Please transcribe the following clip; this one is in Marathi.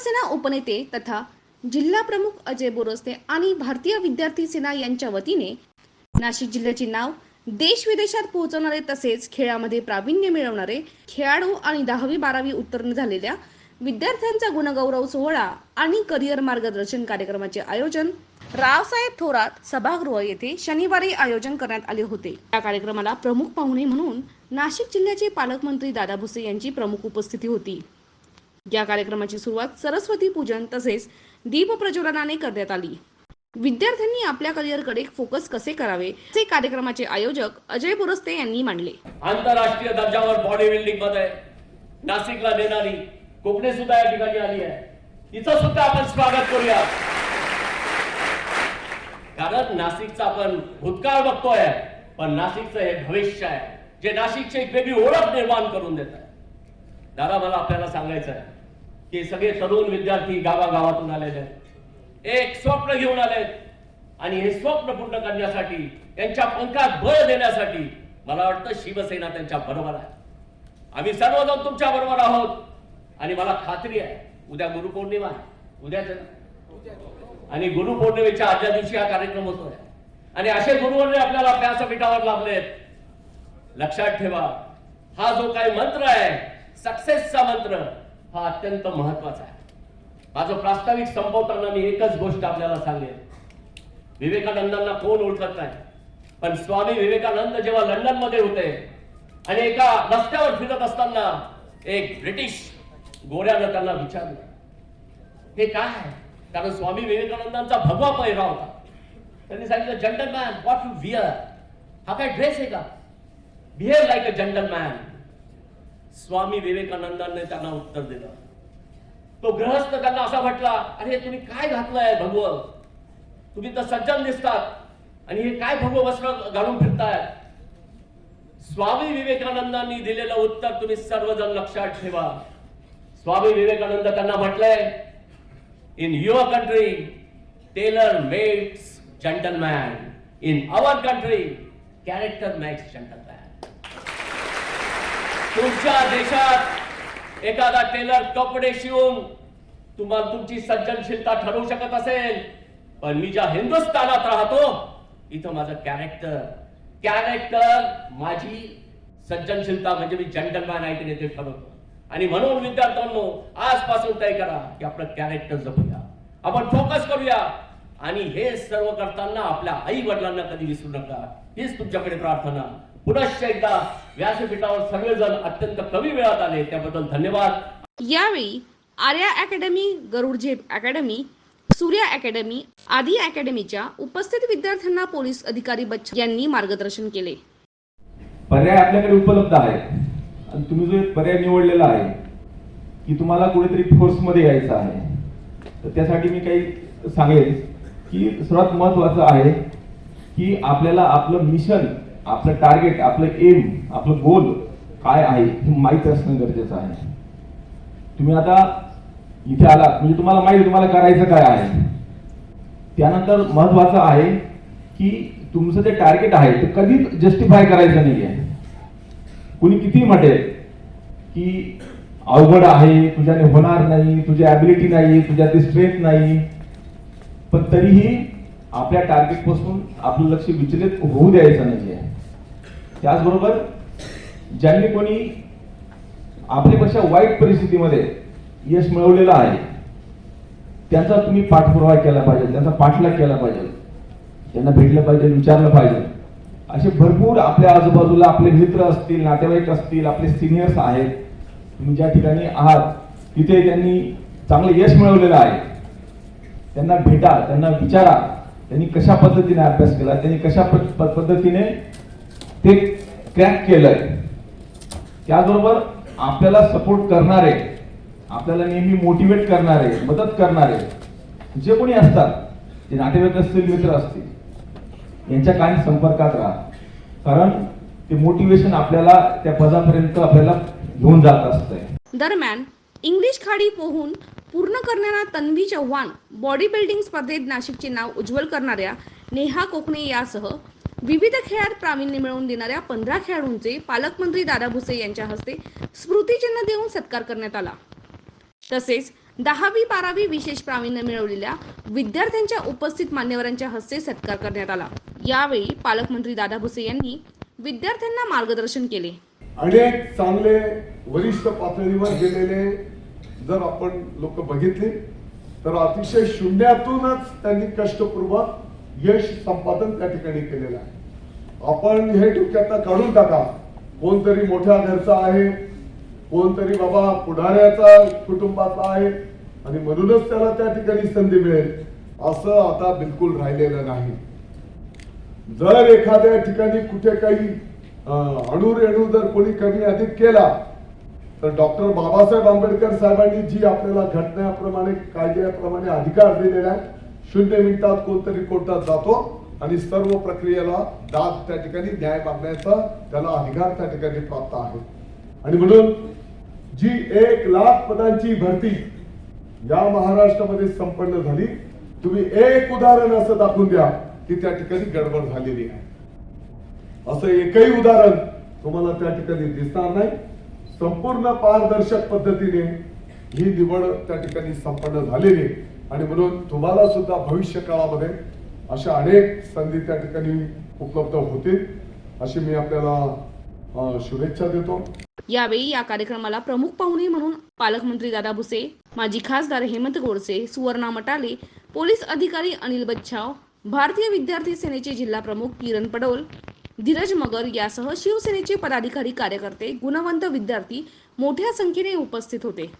शिवसेना उपनेते तथा जिल्हा प्रमुख अजय बोरस्ते आणि भारतीय विद्यार्थी सेना यांच्या वतीने नाशिक जिल्ह्याचे नाव देश विदेशात पोहोचवणारे तसेच खेळामध्ये प्रावीण्य मिळवणारे खेळाडू आणि दहावी बारावी उत्तीर्ण झालेल्या विद्यार्थ्यांचा गुणगौरव सोहळा आणि करिअर मार्गदर्शन कार्यक्रमाचे आयोजन रावसाहेब थोरात सभागृह येथे शनिवारी आयोजन करण्यात आले होते. या कार्यक्रमाला प्रमुख पाहुणे म्हणून नाशिक जिल्ह्याचे पालकमंत्री दादा भुसे यांची प्रमुख उपस्थिती होती. या कार्यक्रमाची सुरुवात सरस्वती पूजन तसेच दीप प्रज्वलनाने करण्यात आली. विद्यार्थ्यांनी आपल्या करिअरकडे फोकस कसे करावे असे कार्यक्रमाचे आयोजक अजय बुरस्ते यांनी मांडले. आंतरराष्ट्रीय दर्जावर बॉडी बिल्डिंगमध्ये नाशिकला देणारी कोकणे सुद्धा या ठिकाणी आली आहे. तिचं सुद्धा आपण स्वागत करूया. कारण नाशिकचा आपण भूतकाळ बघतोय पण नाशिकचं हे भविष्य आहे जे नाशिकची एक वेगळी ओळख निर्माण करून देत. आहे दादा मला आपल्याला सांगायचं आहे की सगळे तरुण विद्यार्थी गावागावातून आलेले आहेत. एक स्वप्न घेऊन आलेत. आणि हे स्वप्न पूर्ण करण्यासाठी त्यांच्या पंखात बळ देण्यासाठी मला वाटतं शिवसेना त्यांच्या बरोबर आहे. आम्ही सर्वजण तुमच्या बरोबर आहोत. आणि मला खात्री आहे उद्या गुरुपौर्णिमा आहे. उद्याच आणि गुरुपौर्णिमेच्या आदल्या दिवशी हा कार्यक्रम होतोय. आणि असे गुरुवर्णे आपल्याला व्यासपीठावर लाभलेत. लक्षात ठेवा हा जो काही मंत्र आहे सक्सेसचा मंत्र हा अत्यंत महत्त्वाचा आहे. माझं प्रास्ताविक संपवताना मी एकच गोष्ट आपल्याला सांगेन. विवेकानंदांना कोण ओळखत नाही? पण स्वामी विवेकानंद जेव्हा लंडनमध्ये होते आणि एका रस्त्यावर फिरत असताना एक ब्रिटिश गोऱ्यानं त्यांना विचारलं हे काय कारण स्वामी विवेकानंदांचा भगवा पहिरा होता. त्यांनी सांगितलं जंटलमॅन व्हॉट यू विअर हा काय ड्रेस आहे का? Behave like a gentleman Swami विवेकानंदांनी त्यांना उत्तर दिलं. तो गृहस्थ त्यांना असा म्हटला अरे तुम्ही काय घातलंय भगवत तुम्ही तर सज्जन दिसतात. आणि हे काय भगव वस्त्र घालून फिरताय? स्वामी विवेकानंदांनी दिलेलं उत्तर तुम्ही सर्वजण लक्षात ठेवा. स्वामी विवेकानंद त्यांना म्हटलंय in your country tailor makes gentleman in our country character makes gentleman तुमच्या देशात एखादा टेलर कपडे शिवून तुम्हाला तुमची सज्जनशीलता ठरवू शकत असेल पण मी ज्या हिंदुस्थानात राहतो इथं माझं कॅरेक्टर कॅरेक्टर माझी सज्जनशीलता म्हणजे मी जंटलमॅन आहे की नाही ते ठरवतो आणि म्हणून विद्यार्थ्यांनो आजपासून तय करा की आपलं कॅरेक्टर जपूया. आपण फोकस करूया. आणि हे सर्व करताना आपल्या आई वडिलांना कधी विसरू नका. हीच तुमच्याकडे प्रार्थना. पुनश्च एकदा व्यासपीठावर सगळेजण अत्यंत कमी वेळात आले. त्याबद्दल धन्यवाद. यावेळी आर्या अकॅडमी गरुड झेप अकॅडमी सूर्या अकॅडमी आदी अकॅडमीच्या उपस्थित विद्यार्थ्यांना पोलीस अधिकारी बच्चन यांनी मार्गदर्शन केले. पर्याय आपल्याकडे उपलब्ध आहेत आणि तुम्ही जो एक पर्याय निवडलेला आहे की तुम्हाला कुठेतरी फोर्समध्ये यायचं आहे. तर त्यासाठी मी काही सांगेन की सर्वात महत्वाचं आहे की आपल्याला आपलं मिशन आपलं टार्गेट आपलं एम आपलं गोल काय आहे हे माहीत असणं गरजेचं आहे. तुम्ही आता इथे आलात म्हणजे तुम्हाला माहिती तुम्हाला करायचं काय आहे. त्यानंतर महत्वाचं आहे की तुमचं जे टार्गेट आहे ते कधीच जस्टिफाय करायचं नाही आहे कुणी किती म्हणेल की अवघड आहे तुझ्याने होणार नाही तुझी ॲबिलिटी नाही तुझ्यात स्ट्रेंथ नाही. पण तरीही आपल्या टार्गेटपासून आपलं लक्ष विचलित होऊ द्यायचं नाही त्याचबरोबर ज्यांनी कोणी आपल्यापेक्षा वाईट परिस्थितीमध्ये यश मिळवलेलं आहे त्यांचा तुम्ही पाठपुरावा केला पाहिजे त्यांचा पाठलाग केला पाहिजे त्यांना भेटलं पाहिजे विचारलं पाहिजे. असे भरपूर आपल्या आजूबाजूला आपले मित्र असतील नातेवाईक असतील आपले सिनियर्स आहेत तुम्ही ज्या ठिकाणी आहात तिथे त्यांनी चांगलं यश मिळवलेलं आहे. त्यांना भेटा त्यांना विचारा त्यांनी कशा पद्धतीने अभ्यास केला त्यांनी कशा पद्धतीने ते क्रॅक केलंय. त्याचबरोबर आपल्याला सपोर्ट करणारे आपल्याला नेहमी मोटिवेट करणारे मदत करणारे जे कोणी असतात ते नातेवाईक असतील मित्र असतील यांच्या काही संपर्कात राहा. कारण ते मोटिवेशन आपल्याला त्या पदापर्यंत आपल्याला घेऊन जात असतंय. दरम्यान इंग्लिश खाडी पोहून पूर्ण करणाऱ्या तन्वी चव्हाण बॉडी बिल्डिंग स्पर्धेत नाशिकचे नाव उज्ज्वल करणाऱ्या नेहा कोकणे यासह विविध खेळात प्रावीण्य मिळवून देणाऱ्या पंधरा खेळाडूंचे पालकमंत्री दादा भुसे यांच्या हस्ते स्मृतिचिन्ह देऊन सत्कार करण्यात आला. तसेच दहावी बारावी विशेष प्रावीण्य मिळवलेल्या विद्यार्थ्यांच्या उपस्थित मान्यवरांच्या हस्ते सत्कार करण्यात आला. यावेळी पालकमंत्री दादा भुसे यांनी विद्यार्थ्यांना मार्गदर्शन केले. अनेक चांगले वरिष्ठ पातळीवर गेलेले जर आपण लोक बघितले तर अतिशय शून्यातूनच त्यांनी कष्टपूर्वक यश संपादन त्या ठिकाणी केलेलं आहे. आपण हे डोक्यात काढून टाका. कोणतरी मोठ्या घरचा आहे कोणतरी बाबा पुढाऱ्याचा कुटुंबाचा आहे आणि म्हणूनच त्याला त्या ठिकाणी संधी मिळेल. असं आता बिलकुल राहिलेलं नाही. जर एखाद्या ठिकाणी कुठे काही अणुरेणू जर कोणी कमी अधिक केला तर डॉक्टर बाबासाहेब आंबेडकर साहेबांनी जी आपल्याला घटनेप्रमाणे कायद्याप्रमाणे अधिकार दिलेला आहे शून्य मिनिटात कोणतरी कोर्टात जातो आणि सर्व प्रक्रियेला दाद त्या ठिकाणी न्याय मागण्याचा त्याला अधिकार त्या ठिकाणी प्राप्त आहे. आणि म्हणून जी एक लाख पदांची भरती या महाराष्ट्रामध्ये संपन्न झाली तुम्ही एक उदाहरण असं दाखवून द्या की त्या ठिकाणी गडबड झालेली आहे. असं एकही उदाहरण तुम्हाला त्या ठिकाणी दिसणार नाही. संपूर्ण पारदर्शक पद्धतीने ही निवड त्या ठिकाणी संपन्न झालेली आहे. आणि म्हणून तुम्हाला सुद्धा भविष्य काळामध्ये अशा अनेक संधी त्या ठिकाणी उपलब्ध होतील अशी मी आपल्याला शुभेच्छा देतो. यावेळी या कार्यक्रमाला प्रमुख पाहुणे म्हणून पालकमंत्री दादा भुसे माजी खासदार हेमंत गोडसे सुवर्णा मटाले पोलीस अधिकारी अनिल बच्छाव भारतीय विद्यार्थी सेनेचे जिल्हा प्रमुख किरण पडोल धीरज मगर यासह शिवसेनेचे पदाधिकारी कार्यकर्ते गुणवंत विद्यार्थी मोठ्या संख्येने उपस्थित होते.